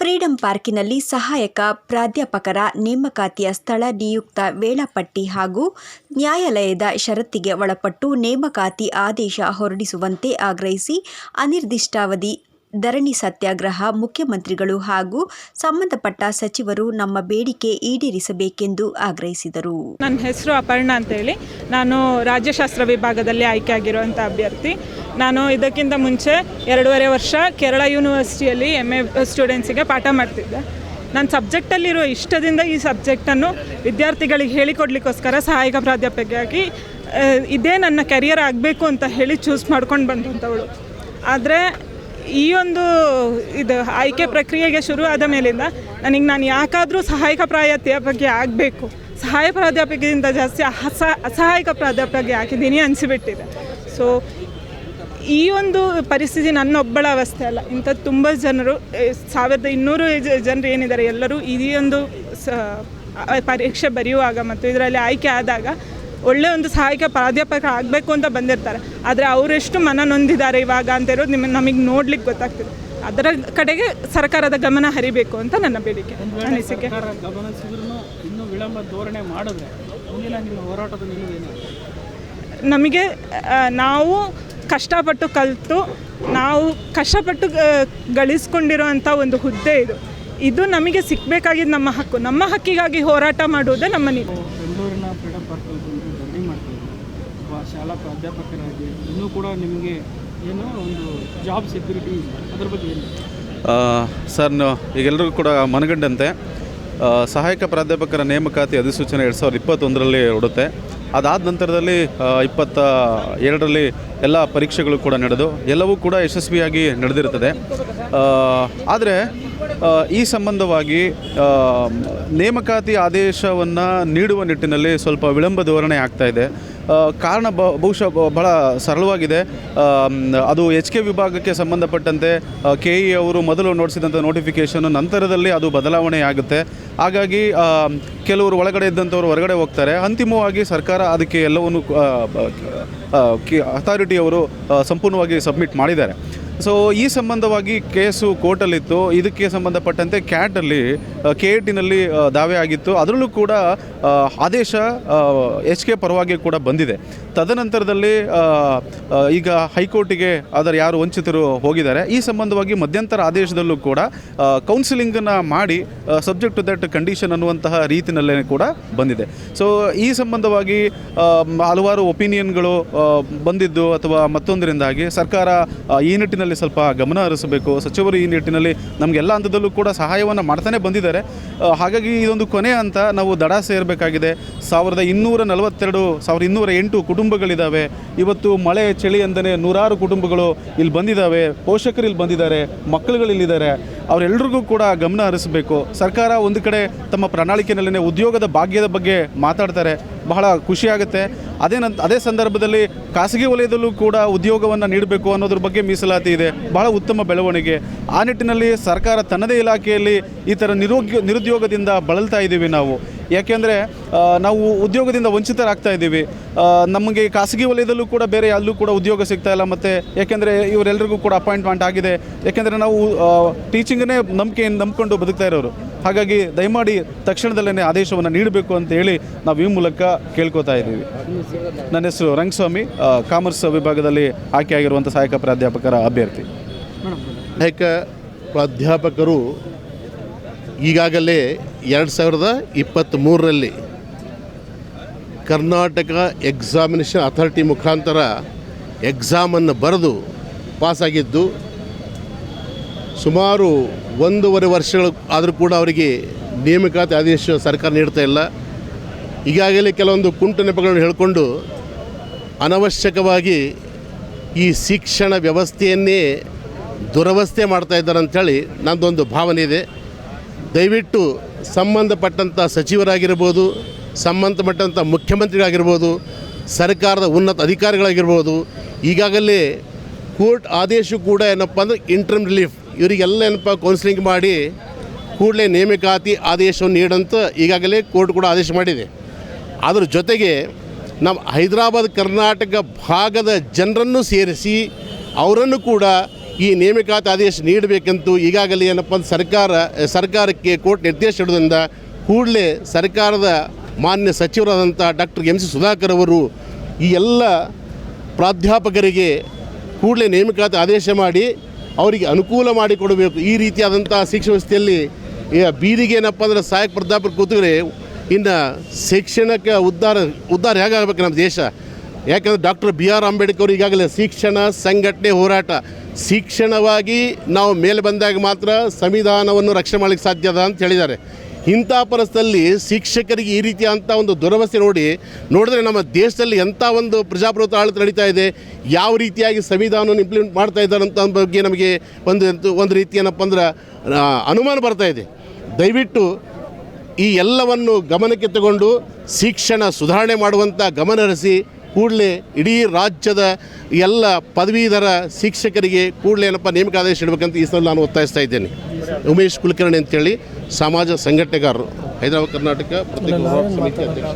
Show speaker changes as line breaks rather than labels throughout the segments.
Freedom ಪಾರ್ಕಿನಲ್ಲಿ ಸಹಾಯಕ ಪ್ರಾಧ್ಯಾಪಕರ ನೇಮಕಾತಿಯ ಸ್ಥಳ ನಿಯುಕ್ತ ವೇಳಾಪಟ್ಟಿ ಹಾಗೂ ನ್ಯಾಯಾಲಯದ ಷರತ್ತಿಗೆ ಒಳಪಟ್ಟು ನೇಮಕಾತಿ ಆದೇಶ ಹೊರಡಿಸುವಂತೆ ಆಗ್ರಹಿಸಿ ಅನಿರ್ದಿಷ್ಟಾವಧಿ ಧರಣಿ ಸತ್ಯಾಗ್ರಹ ಮುಖ್ಯಮಂತ್ರಿಗಳು ಹಾಗೂ ಸಂಬಂಧಪಟ್ಟ ಸಚಿವರು ನಮ್ಮ ಬೇಡಿಕೆ ಈಡೇರಿಸಬೇಕೆಂದು ಆಗ್ರಹಿಸಿದರು.
ನನ್ನ ಹೆಸರು ಅಪರ್ಣ ಅಂತೇಳಿ. ನಾನು ರಾಜ್ಯಶಾಸ್ತ್ರ ವಿಭಾಗದಲ್ಲಿ ಆಯ್ಕೆಯಾಗಿರುವಂಥ ಅಭ್ಯರ್ಥಿ. ನಾನು ಇದಕ್ಕಿಂತ ಮುಂಚೆ ಎರಡೂವರೆ ವರ್ಷ ಕೇರಳ ಯೂನಿವರ್ಸಿಟಿಯಲ್ಲಿ ಎಂ ಎ ಸ್ಟೂಡೆಂಟ್ಸಿಗೆ ಪಾಠ ಮಾಡ್ತಿದ್ದೆ. ನನ್ನ ಸಬ್ಜೆಕ್ಟಲ್ಲಿರೋ ಇಷ್ಟದಿಂದ ಈ ಸಬ್ಜೆಕ್ಟನ್ನು ವಿದ್ಯಾರ್ಥಿಗಳಿಗೆ ಹೇಳಿಕೊಡ್ಲಿಕ್ಕೋಸ್ಕರ ಸಹಾಯಕ ಪ್ರಾಧ್ಯಾಪಕಿಯಾಗಿ ಇದೇ ನನ್ನ ಕೆರಿಯರ್ ಆಗಬೇಕು ಅಂತ ಹೇಳಿ ಚೂಸ್ ಮಾಡ್ಕೊಂಡು ಬಂದಂಥವಳು. ಆದರೆ ಈ ಒಂದು ಇದು ಆಯ್ಕೆ ಪ್ರಕ್ರಿಯೆಗೆ ಶುರು ಆದ ಮೇಲಿಂದ ನನಗೆ ನಾನು ಯಾಕಾದರೂ ಸಹಾಯಕ ಪ್ರಾಧ್ಯಾಪಕಿ ಆಗಬೇಕು, ಸಹಾಯ ಪ್ರಾಧ್ಯಾಪಕಿಗಿಂತ ಜಾಸ್ತಿ ಅಸ, ಅಸಹಾಯಕ ಪ್ರಾಧ್ಯಾಪಕಿ ಹಾಕಿದ್ದೀನಿ ಅನಿಸಿಬಿಟ್ಟಿದೆ. ಸೊ ಈ ಒಂದು ಪರಿಸ್ಥಿತಿ ನನ್ನ ಒಬ್ಬಳ ಅವಸ್ಥೆ ಅಲ್ಲ. ಇಂಥ ತುಂಬ ಜನರು ಸಾವಿರದ ಇನ್ನೂರು ಜನರು ಏನಿದ್ದಾರೆ ಎಲ್ಲರೂ ಈ ಒಂದು ಸ ಪರೀಕ್ಷೆ ಬರೆಯುವಾಗ ಮತ್ತು ಇದರಲ್ಲಿ ಆಯ್ಕೆ ಆದಾಗ ಒಳ್ಳೆ ಒಂದು ಸಹಾಯಕ ಪ್ರಾಧ್ಯಾಪಕ ಆಗಬೇಕು ಅಂತ ಬಂದಿರ್ತಾರೆ. ಆದರೆ ಅವರೆಷ್ಟು ಮನ ನೊಂದಿದ್ದಾರೆ ಇವಾಗ ಅಂತ ಇರೋದು ನಿಮಗೆ ನಮಗೆ ನೋಡ್ಲಿಕ್ಕೆ ಗೊತ್ತಾಗ್ತದೆ. ಅದರ ಕಡೆಗೆ ಸರ್ಕಾರದ ಗಮನ ಹರಿಬೇಕು ಅಂತ ನನ್ನ ಬೇಡಿಕೆ. ಅನಿಸಿಕೆ.
ಇನ್ನೂ ವಿಳಂಬ ಧೋರಣೆ ಮಾಡಿದ್ರೆ ಮುಂದಿನ ನಿಮ್ಮ ಹೋರಾಟದ
ನಮಗೆ ನಾವು ಕಷ್ಟಪಟ್ಟು ಕಲಿತು ನಾವು ಕಷ್ಟಪಟ್ಟು ಗಳಿಸ್ಕೊಂಡಿರೋವಂಥ ಒಂದು ಹುದ್ದೆ ಇದು. ಇದು ನಮಗೆ ಸಿಕ್ಕಬೇಕಾಗಿದ್ದು ನಮ್ಮ ಹಕ್ಕು. ನಮ್ಮ ಹಕ್ಕಿಗಾಗಿ ಹೋರಾಟ ಮಾಡುವುದೇ ನಮ್ಮ ನೀವು
ಬೆಂಗಳೂರಿನ ಫ್ರೀಡಮ್ ಪಾರ್ಕಲ್ಲಿ ಬಂದು ಧರಣಿ ಮಾಡ್ತಾ ಶಾಲಾ ಪ್ರಾಧ್ಯಾಪಕರಾಗಿ. ಇನ್ನೂ ಕೂಡ ನಿಮಗೆ ಏನೋ ಒಂದು ಜಾಬ್ ಸೆಕ್ಯೂರಿಟಿ ಅದ್ರ ಬಗ್ಗೆ ಏನು?
ಆ, ಸರ್ ಈಗೆಲ್ಲರಿಗೂ ಕೂಡ ಮನಗಂಡಂತೆ. ಸಹಾಯಕ ಪ್ರಾಧ್ಯಾಪಕರ ನೇಮಕಾತಿ ಅಧಿಸೂಚನೆ ಎರಡು ಸಾವಿರದ ಇಪ್ಪತ್ತೊಂದರಲ್ಲಿ ಹೊಡುತ್ತೆ ಅದಾದ ನಂತರದಲ್ಲಿ ಇಪ್ಪತ್ತ ಎರಡರಲ್ಲಿ ಎಲ್ಲ ಪರೀಕ್ಷೆಗಳು ಕೂಡ ನಡೆದು, ಎಲ್ಲವೂ ಕೂಡ ಯಶಸ್ವಿಯಾಗಿ ನಡೆದಿರುತ್ತದೆ. ಆದರೆ ಈ ಸಂಬಂಧವಾಗಿ ನೇಮಕಾತಿ ಆದೇಶವನ್ನು ನೀಡುವ ನಿಟ್ಟಿನಲ್ಲಿ ಸ್ವಲ್ಪ ವಿಳಂಬ ಧೋರಣೆ ಆಗ್ತಾ ಇದೆ. ಕಾರಣ ಬಹುಶಃ ಬಹಳ ಸರಳವಾಗಿದೆ. ಅದು ಎಚ್ ಕೆ ವಿಭಾಗಕ್ಕೆ ಸಂಬಂಧಪಟ್ಟಂತೆ ಕೆ ಇ ಅವರು ಮೊದಲು ನೋಡಿಸಿದಂಥ ನೋಟಿಫಿಕೇಷನ್ ನಂತರದಲ್ಲಿ ಅದು ಬದಲಾವಣೆ ಆಗುತ್ತೆ. ಹಾಗಾಗಿ ಕೆಲವರು ಒಳಗಡೆ ಇದ್ದಂಥವ್ರು ಹೊರಗಡೆ ಹೋಗ್ತಾರೆ. ಅಂತಿಮವಾಗಿ ಸರ್ಕಾರ ಅದಕ್ಕೆ ಎಲ್ಲವನ್ನು ಅಥಾರಿಟಿಯವರು ಸಂಪೂರ್ಣವಾಗಿ ಸಬ್ಮಿಟ್ ಮಾಡಿದ್ದಾರೆ. ಸೊ ಈ ಸಂಬಂಧವಾಗಿ ಕೇಸು ಕೋರ್ಟಲ್ಲಿತ್ತು. ಇದಕ್ಕೆ ಸಂಬಂಧಪಟ್ಟಂತೆ ಕ್ಯಾಟಲ್ಲಿ ಕೆ ಟಿನಲ್ಲಿ ದಾವೆ ಆಗಿತ್ತು. ಅದರಲ್ಲೂ ಕೂಡ ಆದೇಶ ಎಚ್ ಕೆ ಪರವಾಗಿ ಕೂಡ ಬಂದಿದೆ. ತದನಂತರದಲ್ಲಿ ಈಗ ಹೈಕೋರ್ಟಿಗೆ ಅದರ ಯಾರು ವಂಚಿತರು ಹೋಗಿದ್ದಾರೆ. ಈ ಸಂಬಂಧವಾಗಿ ಮಧ್ಯಂತರ ಆದೇಶದಲ್ಲೂ ಕೂಡ ಕೌನ್ಸಿಲಿಂಗನ್ನು ಮಾಡಿ ಸಬ್ಜೆಕ್ಟ್ ಟು ದಟ್ ಕಂಡೀಷನ್ ಅನ್ನುವಂತಹ ರೀತಿಯಲ್ಲೇ ಕೂಡ ಬಂದಿದೆ. ಸೊ ಈ ಸಂಬಂಧವಾಗಿ ಹಲವಾರು ಒಪಿನಿಯನ್ಗಳು ಬಂದಿದ್ದು ಅಥವಾ ಮತ್ತೊಂದರಿಂದಾಗಿ ಸರ್ಕಾರ ಈ ನಿಟ್ಟಿನಲ್ಲಿ ಸ್ವಲ್ಪ ಗಮನ ಹರಿಸಬೇಕು. ಸಚಿವರು ಈ ನಿಟ್ಟಿನಲ್ಲಿ ನಮಗೆಲ್ಲ ಹಂತದಲ್ಲೂ ಕೂಡ ಸಹಾಯವನ್ನು ಮಾಡ್ತಾನೆ ಬಂದಿದ್ದಾರೆ. ಹಾಗಾಗಿ ಇದೊಂದು ಕೊನೆ ಅಂತ ನಾವು ದಡ ಸೇರಬೇಕಾಗಿದೆ. ಸಾವಿರದ ಇನ್ನೂರ ನಲವತ್ತೆರಡು, ಸಾವಿರದ ಇನ್ನೂರ ಎಂಟು ಕುಟುಂಬಗಳಿದ್ದಾವೆ ಇವತ್ತು ಮಳೆ, ಚಳಿ ಅಂದನೆ ನೂರಾರು ಕುಟುಂಬಗಳು ಇಲ್ಲಿ ಬಂದಿದ್ದಾವೆ ಪೋಷಕರು ಇಲ್ಲಿ ಬಂದಿದ್ದಾರೆ. ಮಕ್ಕಳುಗಳು ಇಲ್ಲಿದ್ದಾರೆ. ಅವರೆಲ್ಲರಿಗೂ ಕೂಡ ಗಮನ ಹರಿಸಬೇಕು. ಸರ್ಕಾರ ಒಂದು ಕಡೆ ತಮ್ಮ ಪ್ರಣಾಳಿಕೆಯಲ್ಲೇ ಉದ್ಯೋಗದ ಭಾಗ್ಯದ ಬಗ್ಗೆ ಮಾತಾಡ್ತಾರೆ. ಬಹಳ ಖುಷಿಯಾಗುತ್ತೆ. ಅದೇ ನಂತ ಅದೇ ಸಂದರ್ಭದಲ್ಲಿ ಖಾಸಗಿ ವಲಯದಲ್ಲೂ ಕೂಡ ಉದ್ಯೋಗವನ್ನು ನೀಡಬೇಕು ಅನ್ನೋದ್ರ ಬಗ್ಗೆ ಮೀಸಲಾತಿ ಇದೆ. ಬಹಳ ಉತ್ತಮ ಬೆಳವಣಿಗೆ. ಆ ನಿಟ್ಟಿನಲ್ಲಿ ಸರ್ಕಾರ ತನ್ನದೇ ಇಲಾಖೆಯಲ್ಲಿ ಈ ಥರ ನಿರುದ್ಯೋ ನಿರುದ್ಯೋಗದಿಂದ ಬಳಲ್ತಾ ಇದ್ದೀವಿ ನಾವು. ಯಾಕೆಂದರೆ ನಾವು ಉದ್ಯೋಗದಿಂದ ವಂಚಿತರಾಗ್ತಾ ಇದ್ದೀವಿ ನಮಗೆ ಖಾಸಗಿ ವಲಯದಲ್ಲೂ ಕೂಡ ಬೇರೆ ಅಲ್ಲೂ ಕೂಡ ಉದ್ಯೋಗ ಸಿಗ್ತಾ ಇಲ್ಲ ಮತ್ತು, ಯಾಕೆಂದರೆ ಇವರೆಲ್ಲರಿಗೂ ಕೂಡ ಅಪಾಯಿಂಟ್ಮೆಂಟ್ ಆಗಿದೆ. ಯಾಕೆಂದರೆ ನಾವು ಟೀಚಿಂಗನ್ನೇ ನಂಬಿಕೆಯನ್ನು ನಂಬಿಕೊಂಡು ಬದುಕ್ತಾ ಇರೋರು. ಹಾಗಾಗಿ ದಯಮಾಡಿ ತಕ್ಷಣದಲ್ಲೇ ಆದೇಶವನ್ನು ನೀಡಬೇಕು ಅಂತ ಹೇಳಿ ನಾವು ಈ ಮೂಲಕ ಕೇಳ್ಕೊತಾ ಇದ್ದೀವಿ. ನನ್ನ ಹೆಸರು ರಂಗಸ್ವಾಮಿ ಕಾಮರ್ಸ್ ವಿಭಾಗದಲ್ಲಿ ಆಯ್ಕೆಯಾಗಿರುವಂಥ ಸಹಾಯಕ ಪ್ರಾಧ್ಯಾಪಕರ ಅಭ್ಯರ್ಥಿ.
ಸಹಾಯಕ ಪ್ರಾಧ್ಯಾಪಕರು ಈಗಾಗಲೇ ಎರಡು ಸಾವಿರದ ಇಪ್ಪತ್ತ್ಮೂರರಲ್ಲಿ ಕರ್ನಾಟಕ ಎಕ್ಸಾಮಿನೇಷನ್ ಅಥಾರಿಟಿ ಮುಖಾಂತರ ಎಕ್ಸಾಮನ್ನು ಬರೆದು ಪಾಸಾಗಿದ್ದು ಸುಮಾರು ಒಂದೂವರೆ ವರ್ಷಗಳು ಆದರೂ ಕೂಡ ಅವರಿಗೆ ನೇಮಕಾತಿ ಆದೇಶ ಸರ್ಕಾರ ನೀಡ್ತಾ ಇಲ್ಲ. ಈಗಾಗಲೇ ಕೆಲವೊಂದು ಕುಂಟು ನೆಪಗಳನ್ನು ಹೇಳಿಕೊಂಡು ಅನವಶ್ಯಕವಾಗಿ ಈ ಶಿಕ್ಷಣ ವ್ಯವಸ್ಥೆಯನ್ನೇ ದುರವಸ್ಥೆ ಮಾಡ್ತಾ ಇದ್ದಾರೆ ಅಂಥೇಳಿ ನಂದೊಂದು ಭಾವನೆ ಇದೆ. ದಯವಿಟ್ಟು ಸಂಬಂಧಪಟ್ಟಂಥ ಸಚಿವರಾಗಿರ್ಬೋದು, ಸಂಬಂಧಪಟ್ಟಂಥ ಮುಖ್ಯಮಂತ್ರಿಗಳಾಗಿರ್ಬೋದು, ಸರ್ಕಾರದ ಉನ್ನತ ಅಧಿಕಾರಿಗಳಾಗಿರ್ಬೋದು, ಈಗಾಗಲೇ ಕೋರ್ಟ್ ಆದೇಶ ಕೂಡ ಏನಪ್ಪ ಅಂದರೆ ಇಂಟ್ರಮ್ ರಿಲೀಫ್ ಇವರಿಗೆಲ್ಲ ಏನಪ್ಪ ಕೌನ್ಸಿಲಿಂಗ್ ಮಾಡಿ ಕೂಡಲೇ ನೇಮಕಾತಿ ಆದೇಶವನ್ನು ನೀಡಂತ ಈಗಾಗಲೇ ಕೋರ್ಟ್ ಕೂಡ ಆದೇಶ ಮಾಡಿದೆ. ಅದರ ಜೊತೆಗೆ ನಮ್ಮ ಹೈದರಾಬಾದ್ ಕರ್ನಾಟಕ ಭಾಗದ ಜನರನ್ನು ಸೇರಿಸಿ ಅವರನ್ನು ಕೂಡ ಈ ನೇಮಕಾತಿ ಆದೇಶ ನೀಡಬೇಕಂತೂ ಈಗಾಗಲೇ ಏನಪ್ಪ ಅಂದ್ರೆ ಸರ್ಕಾರ, ಸರ್ಕಾರಕ್ಕೆ ಕೋರ್ಟ್ ನಿರ್ದೇಶ ಇಡೋದ್ರಿಂದ ಕೂಡಲೇ ಸರ್ಕಾರದ ಮಾನ್ಯ ಸಚಿವರಾದಂಥ ಡಾಕ್ಟರ್ ಎಂ ಸಿ ಸುಧಾಕರ್ ಅವರು ಈ ಎಲ್ಲ ಪ್ರಾಧ್ಯಾಪಕರಿಗೆ ಕೂಡಲೇ ನೇಮಕಾತಿ ಆದೇಶ ಮಾಡಿ ಅವರಿಗೆ ಅನುಕೂಲ ಮಾಡಿಕೊಡಬೇಕು. ಈ ರೀತಿಯಾದಂಥ ಶಿಕ್ಷಣ ವ್ಯವಸ್ಥೆಯಲ್ಲಿ ಬೀದಿಗೆ ಏನಪ್ಪ ಅಂದ್ರೆ ಸಹಾಯಕ ಪ್ರಧಾಪರು ಕೂತಿದ್ರೆ ಇನ್ನು ಶಿಕ್ಷಣಕ್ಕೆ ಉದ್ಧಾರ ಉದ್ಧಾರ ಹೇಗಾಗಬೇಕು ನಮ್ಮ ದೇಶ? ಯಾಕಂದರೆ ಡಾಕ್ಟರ್ ಬಿ ಆರ್ ಅಂಬೇಡ್ಕರ್ ಈಗಾಗಲೇ ಶಿಕ್ಷಣ ಸಂಘಟನೆ ಹೋರಾಟ, ಶಿಕ್ಷಣವಾಗಿ ನಾವು ಮೇಲೆ ಬಂದಾಗ ಮಾತ್ರ ಸಂವಿಧಾನವನ್ನು ರಕ್ಷಣೆ ಮಾಡಲಿಕ್ಕೆ ಸಾಧ್ಯ ಅದ ಅಂತ ಹೇಳಿದ್ದಾರೆ. ಇಂಥ ಪರಿಸ್ಥಿತಿಯಲ್ಲಿ ಶಿಕ್ಷಕರಿಗೆ ಈ ರೀತಿಯಾದಂಥ ಒಂದು ದುರವಸ್ಥೆ ನೋಡಿ ನೋಡಿದ್ರೆ ನಮ್ಮ ದೇಶದಲ್ಲಿ ಎಂಥ ಒಂದು ಪ್ರಜಾಪ್ರಭುತ್ವ ಆಳ್ತ ನಡೀತಾ ಇದೆ, ಯಾವ ರೀತಿಯಾಗಿ ಸಂವಿಧಾನವನ್ನು ಇಂಪ್ಲಿಮೆಂಟ್ ಮಾಡ್ತಾ ಇದ್ದಾರೆ ಅಂತ ಬಗ್ಗೆ ನಮಗೆ ಒಂದು ಒಂದು ರೀತಿ ಏನಪ್ಪ ಅಂದ್ರೆ ಅನುಮಾನ ಬರ್ತಾ ಇದೆ. ದಯವಿಟ್ಟು ಈ ಎಲ್ಲವನ್ನು ಗಮನಕ್ಕೆ ತಗೊಂಡು ಶಿಕ್ಷಣ ಸುಧಾರಣೆ ಮಾಡುವಂಥ ಗಮನ ಹರಿಸಿ ಕೂಡಲೇ ಇಡೀ ರಾಜ್ಯದ ಎಲ್ಲ ಪದವೀಧರ ಶಿಕ್ಷಕರಿಗೆ ಕೂಡಲೇ ಏನಪ್ಪ ನೇಮಕಾದೇಶ ಇಡಬೇಕಂತ ಈ ಸಲ ನಾನು ಒತ್ತಾಯಿಸ್ತಾ ಇದ್ದೇನೆ. ಉಮೇಶ್ ಕುಲಕರ್ಣಿ ಅಂತೇಳಿ ಸಮಾಜ ಸಂಘಟನೆಗಾರರು ಹೈದರಾಬಾದ್ ಕರ್ನಾಟಕ ಸಮಿತಿ ಅಧ್ಯಕ್ಷ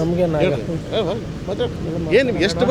ನಿಮಗೆ
ಏನು ಎಷ್ಟು